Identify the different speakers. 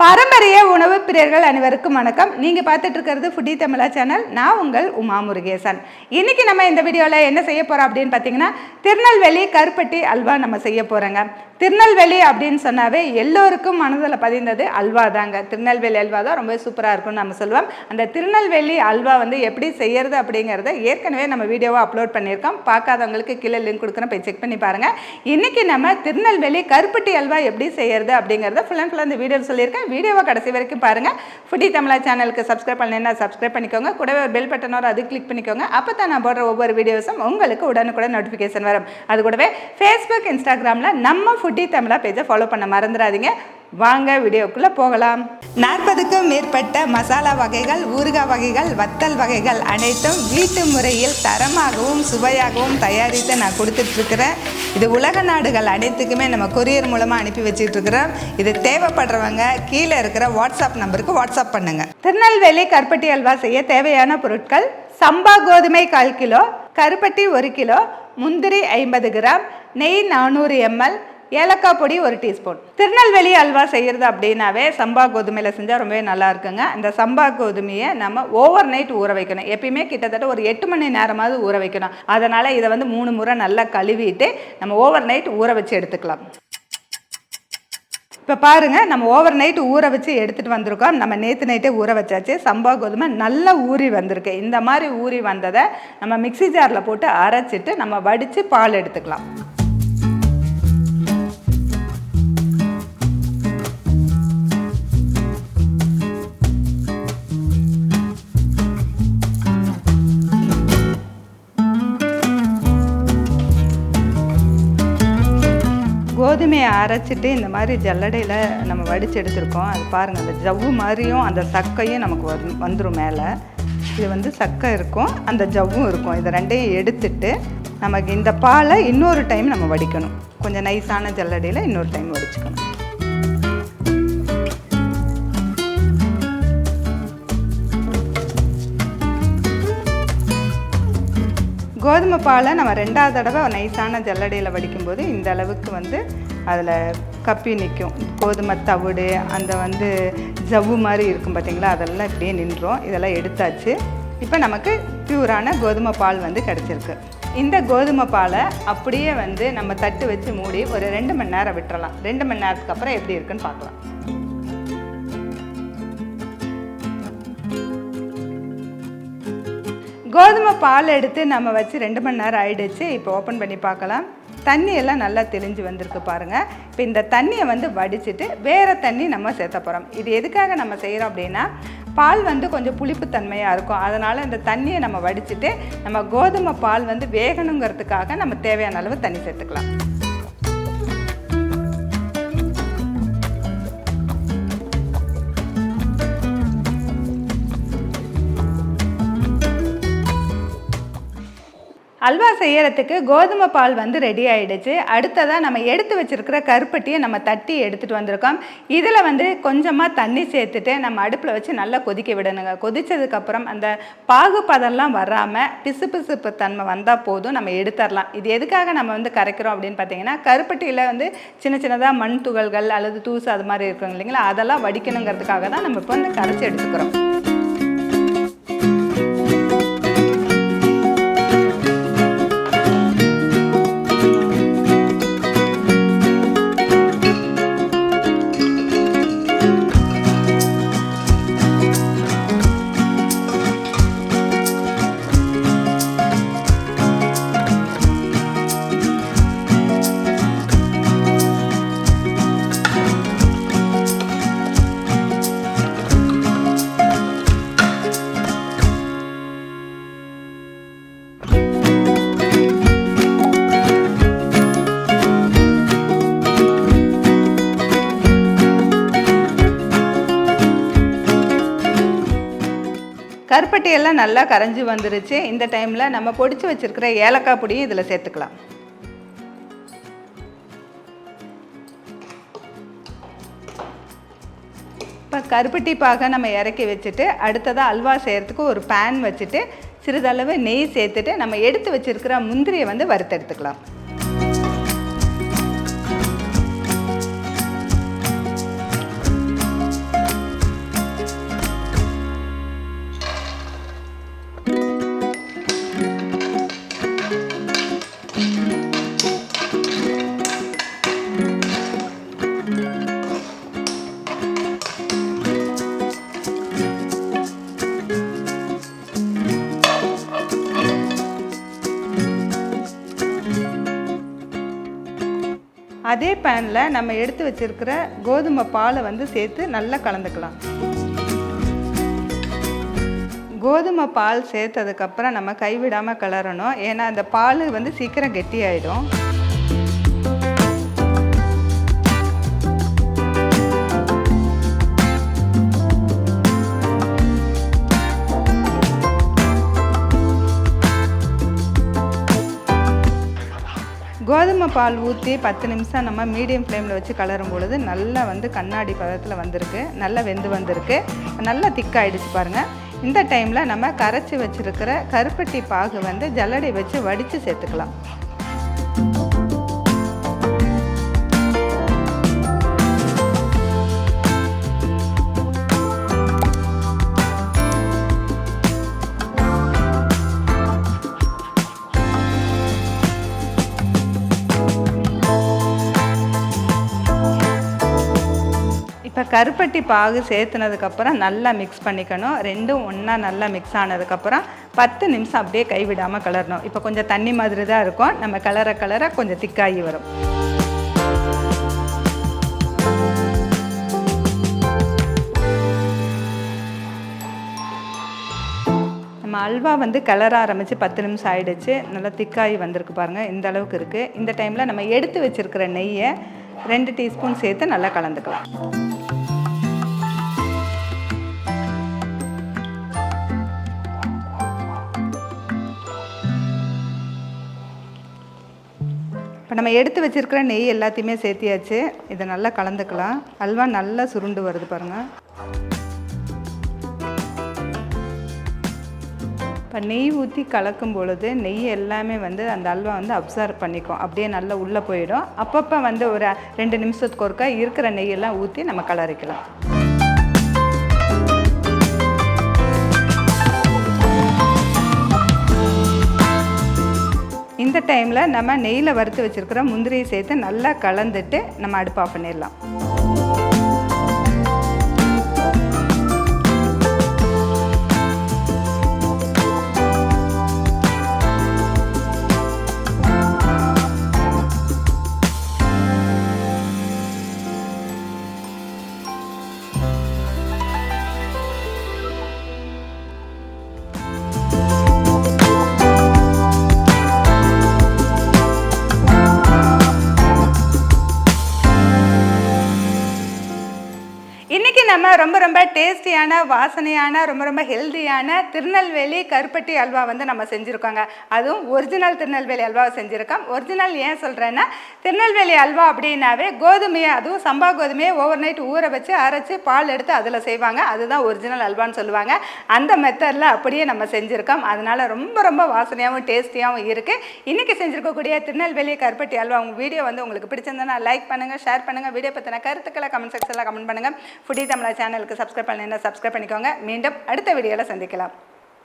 Speaker 1: பாரம்பரிய உணவு பிரியர்கள் அனைவருக்கும் வணக்கம். நீங்கள் பார்த்துட்டு இருக்கிறது ஃபுட்டி தமிழா சேனல் நான் உங்கள் உமா முருகேசன். இன்றைக்கி நம்ம இந்த வீடியோவில் என்ன செய்ய போகிறோம் அப்படின்னு பார்த்தீங்கன்னா திருநெல்வேலி கருப்பட்டி அல்வா நம்ம செய்ய போகிறோங்க திருநெல்வேலி அப்படின்னு சொன்னாவே எல்லோருக்கும் மனதில் பதிந்தது அல்வா தாங்க. திருநெல்வேலி அல்வா தான் ரொம்ப சூப்பராக இருக்கும்னு நம்ம சொல்லுவோம். அந்த திருநெல்வேலி அல்வா வந்து எப்படி செய்யறது அப்படிங்கிறத ஏற்கனவே நம்ம வீடியோவை அப்லோட் பண்ணியிருக்கோம். பார்க்காதவங்களுக்கு கீழே லிங்க் கொடுக்குறேன். போய் செக் பண்ணி பாருங்கள் இன்றைக்கி நம்ம திருநெல்வேலி கருப்பட்டி அல்வா எப்படி செய்யறது அப்படிங்கிறத ஃபுல் அண்ட் ஃபுல் அந்த வீடியோ சொல்லியிருக்கேன். வீடியோவை கடைசி வரைக்கும் பாருங்கள் ஃபுட்டி தமிழா சேனலுக்கு சப்ஸ்கிரைப் பண்ணலைன்னா சப்ஸ்கிரைப் பண்ணிக்கோங்க. கூடவே ஒரு பெல் பட்டனோ அது கிளிக் பண்ணிக்கோங்க. அப்போ தான் நான் போடுற ஒவ்வொரு வீடியோஸும் உங்களுக்கு உடனுக்குடன் நோட்டிஃபிகேஷன் வரும். அது கூடவே ஃபேஸ்புக் இன்ஸ்டாகிராமில் நம்ம ஃபுட்டி தமிழா பேஜை ஃபாலோ பண்ண மறந்துடாதீங்க. வாங்க வீடியோக்குள்ளே போகலாம். நாற்பதுக்கும் மேற்பட்ட மசாலா வகைகள் ஊறுகாய் வகைகள் வத்தல் வகைகள் அனைத்தும் வீட்டு முறையில் தரமாகவும் சுவையாகவும் தயாரித்து நான் கொடுத்துட்ருக்கிறேன். இது உலக நாடுகள் அனைத்துக்குமே நம்ம கொரியர் மூலமாக அனுப்பி வச்சுட்ருக்கிறோம். இது தேவைப்படுறவங்க கீழே இருக்கிற வாட்ஸ்அப் நம்பருக்கு வாட்ஸ்அப் பண்ணுங்க. திருநெல்வேலி கருப்பட்டி அல்வா செய்ய தேவையான பொருட்கள் சம்பா கோதுமை கால் கிலோ கருப்பட்டி ஒரு கிலோ முந்திரி ஐம்பது கிராம் நெய் நானூறு எம்எல் ஏலக்காய் பொடி ஒரு டீஸ்பூன். திருநெல்வேலி அல்வா செய்கிறது அப்படின்னாவே சம்பா கோதுமையில் செஞ்சால் ரொம்பவே நல்லா இருக்குங்க. இந்த சம்பா கோதுமையை நம்ம ஓவர் நைட் ஊற வைக்கணும். எப்பயுமே கிட்டத்தட்ட ஒரு எட்டு மணி நேரமாவது ஊற வைக்கணும். அதனால் இதை வந்து மூணு முறை நல்லா கழுவிட்டு நம்ம ஓவர் நைட் ஊற வச்சு எடுத்துக்கலாம். இப்போ பாருங்கள் நம்ம ஓவர் நைட் ஊற வச்சு எடுத்துகிட்டு வந்திருக்கோம். நம்ம நேற்று நைட்டே ஊற வச்சாச்சு. சம்பா கோதுமை நல்லா ஊறி வந்திருக்கு. இந்த மாதிரி ஊறி வந்ததை நம்ம மிக்ஸி ஜாரில் போட்டு அரைச்சிட்டு நம்ம வடித்து பால் எடுத்துக்கலாம். கோதுமையை அரைச்சிட்டு இந்த மாதிரி ஜல்லடையில் நம்ம வடித்து எடுத்திருக்கோம். அது பாருங்கள் அந்த ஜவ்வு மாதிரியும் அந்த சக்கையும் நமக்கு வந் வந்துடும் மேலே. இது வந்து சக்கை இருக்கும் அந்த ஜவ்வும் இருக்கும். இதை ரெண்டையும் எடுத்துட்டு நமக்கு இந்த பாலை இன்னொரு டைம் நம்ம வடிக்கணும். கொஞ்சம் நைஸான ஜல்லடையில் இன்னொரு டைம் வடிச்சுக்கணும். கோதுமை பாலை நம்ம ரெண்டாவது தடவை நைஸான ஜல்லடையில் வடிக்கும்போது இந்த அளவுக்கு வந்து அதில் கப்பி நிற்கும். கோதுமை தவிடு அந்த வந்து ஜவ்வு மாதிரி இருக்கும் பார்த்தீங்களா? அதெல்லாம் இப்படியே நின்றோம். இதெல்லாம் எடுத்தாச்சு. இப்போ நமக்கு பியூரான கோதுமை பால் வந்து கிடச்சிருக்கு. இந்த கோதுமை பாலை அப்படியே வந்து நம்ம தட்டு வச்சு மூடி ஒரு ரெண்டு மணி நேரம் விட்டுறலாம். ரெண்டு மணி நேரத்துக்கு அப்புறம் எப்படி இருக்குன்னு பார்க்கலாம். கோதுமை பால் எடுத்து நம்ம வச்சு ரெண்டு மணி நேரம் ஆயிடுச்சு. இப்போ ஓப்பன் பண்ணி பார்க்கலாம். தண்ணியெல்லாம் நல்லா தெளிஞ்சு வந்திருக்கு பாருங்கள் இப்போ இந்த தண்ணியை வந்து வடிச்சிட்டு வேறு தண்ணி நம்ம சேர்த்த போகிறோம் இது எதுக்காக நம்ம செய்கிறோம் அப்படின்னா பால் வந்து கொஞ்சம் புளிப்புத்தன்மையாக இருக்கும். அதனால் இந்த தண்ணியை நம்ம வடிச்சிட்டு நம்ம கோதுமை பால் வந்து வேகணுங்கிறதுக்காக நம்ம தேவையான அளவு தண்ணி சேர்த்துக்கலாம். அல்வா செய்யறதுக்கு கோதுமை பால் வந்து ரெடி ஆயிடுச்சு. அடுத்ததாக நம்ம எடுத்து வச்சிருக்கிற கருப்பட்டியை நம்ம தட்டி எடுத்துகிட்டு வந்திருக்கோம். இதில் வந்து கொஞ்சமாக தண்ணி சேர்த்துட்டு நம்ம அடுப்பில் வச்சு நல்லா கொதிக்க விடணுங்க. கொதிச்சதுக்கப்புறம் அந்த பாகுபதெல்லாம் வராமல் பிசு பிசுப்பு தன்மை வந்தால் போதும் நம்ம எடுத்துடலாம். இது எதுக்காக நம்ம வந்து கரைக்கிறோம் அப்படின்னு பார்த்தீங்கன்னா கருப்பட்டியில் வந்து சின்ன சின்னதாக மண் துகள்கள் அல்லது தூசு அது மாதிரி இருக்குங்க இல்லைங்களா? அதெல்லாம் வடிக்கணுங்கிறதுக்காக தான் நம்ம இப்போ வந்து கரைச்சி எடுத்துக்கிறோம். கருப்பட்டியெல்லாம் நல்லா கரைஞ்சி வந்துருச்சு. இந்த டைமில் நம்ம பொடிச்சு வச்சுருக்கிற ஏலக்காய் பொடியும் இதில் சேர்த்துக்கலாம். இப்போ கருப்பட்டி பாக நம்ம இறக்கி வச்சுட்டு அடுத்ததாக அல்வா செய்கிறதுக்கு ஒரு பேன் வச்சுட்டு சிறிதளவு நெய் சேர்த்துட்டு நம்ம எடுத்து வச்சுருக்கிற முந்திரியை வந்து வறுத்தெடுத்துக்கலாம். அதே பேனில் நம்ம எடுத்து வச்சிருக்கிற கோதுமை பாலை வந்து சேர்த்து நல்லா கலந்துக்கலாம். கோதுமை பால் சேர்த்ததுக்கப்புறம் நம்ம கைவிடாமல் கிளறணும். ஏன்னா அந்த பால் வந்து சீக்கிரம் கெட்டியாயிடும். பால் ஊற்றி பத்து நிமிஷம் நம்ம மீடியம் ஃப்ளேமில் வச்சு கலரும் பொழுது நல்லா வந்து கண்ணாடி பதத்தில் வந்திருக்கு. நல்லா வெந்து வந்திருக்கு. நல்லா திக்காயிடுச்சு பாருங்கள் இந்த டைமில் நம்ம கரைச்சி வச்சுருக்கிற கருப்பட்டி பாகு வந்து ஜல்லடை வச்சு வடித்து சேர்த்துக்கலாம். கருப்பட்டி பாகு சேர்த்துனதுக்கப்புறம் நல்லா மிக்ஸ் பண்ணிக்கணும். ரெண்டும் ஒன்றா நல்லா மிக்ஸ் ஆனதுக்கப்புறம் பத்து நிமிஷம் அப்படியே கைவிடாமல் கலரணும். இப்போ கொஞ்சம் தண்ணி மாதிரி தான் இருக்கும். நம்ம கலர கலர கொஞ்சம் திக்காகி வரும். நம்ம அல்வா வந்து கலர ஆரம்பித்து பத்து நிமிஷம் ஆகிடுச்சு நல்லா திக்காகி வந்திருக்கு பாருங்கள் இந்த அளவுக்கு இருக்குது இந்த டைமில் நம்ம எடுத்து வச்சுருக்கிற நெய்யை ரெண்டு டீஸ்பூன் சேர்த்து நல்லா கலந்துக்கலாம். இப்போ நம்ம எடுத்து வச்சுருக்கிற நெய் எல்லாத்தையுமே சேர்த்தியாச்சு. இதை நல்லா கலந்துக்கலாம். அல்வா நல்லா சுருண்டு வருது பாருங்கள் இப்போ நெய் ஊற்றி கலக்கும் பொழுது நெய் எல்லாமே வந்து அந்த அல்வா வந்து அப்சர்வ் பண்ணிக்கும். அப்படியே நல்லா உள்ளே போயிடும். அப்பப்போ வந்து ஒரு ரெண்டு நிமிஷத்துக்கு ஒருக்கா இருக்கிற நெய்யெல்லாம் ஊற்றி நம்ம கலரிக்கலாம். இந்த டைமில் நம்ம நெய்யில் வறுத்து வச்சுருக்கிற முந்திரியை சேர்த்து நல்லா கலந்துட்டு நம்ம அடுப்பு ஆஃப் பண்ணிடலாம். நம்ம ரொம்ப ரொம்ப டேஸ்டியான வாசனையான ரொம்ப ரொம்ப ஹெல்தியான திருநெல்வேலி கருப்பட்டி அல்வா வந்து நம்ம செஞ்சுருக்கோங்க. அதுவும் ஒரிஜினல் திருநெல்வேலி அல்வாவை செஞ்சுருக்கோம். ஒரிஜினல் ஏன் சொல்கிறேன்னா திருநெல்வேலி அல்வா அப்படின்னாவே கோதுமையை அதுவும் சம்பா கோதுமையை ஓவர் நைட் ஊற வச்சு அரைச்சி பால் எடுத்து அதில் செய்வாங்க. அதுதான் ஒரிஜினல் அல்வான்னு சொல்லுவாங்க. அந்த மெத்தடில் அப்படியே நம்ம செஞ்சுருக்கோம். அதனால் ரொம்ப ரொம்ப வாசனையாகவும் டேஸ்டியாகவும் இருக்குது இன்றைக்கி செஞ்சுருக்கக்கூடிய திருநெல்வேலி கருப்பட்டி அல்வா உங்கள் வீடியோ வந்து உங்களுக்கு பிடிச்சிருந்தா லைக் பண்ணுங்கள் ஷேர் பண்ணுங்கள் வீடியோ பற்றின கருத்துக்களை கமெண்ட் செக்ஷனில் கமெண்ட் பண்ணுங்கள் ஃபுடி தமிழா சேனலுக்கு சப்ஸ்கிரைப் பண்ணி சப்ஸ்கிரைப் பண்ணிக்கோங்க. மீண்டும் அடுத்த வீடியோவில் சந்திக்கலாம்.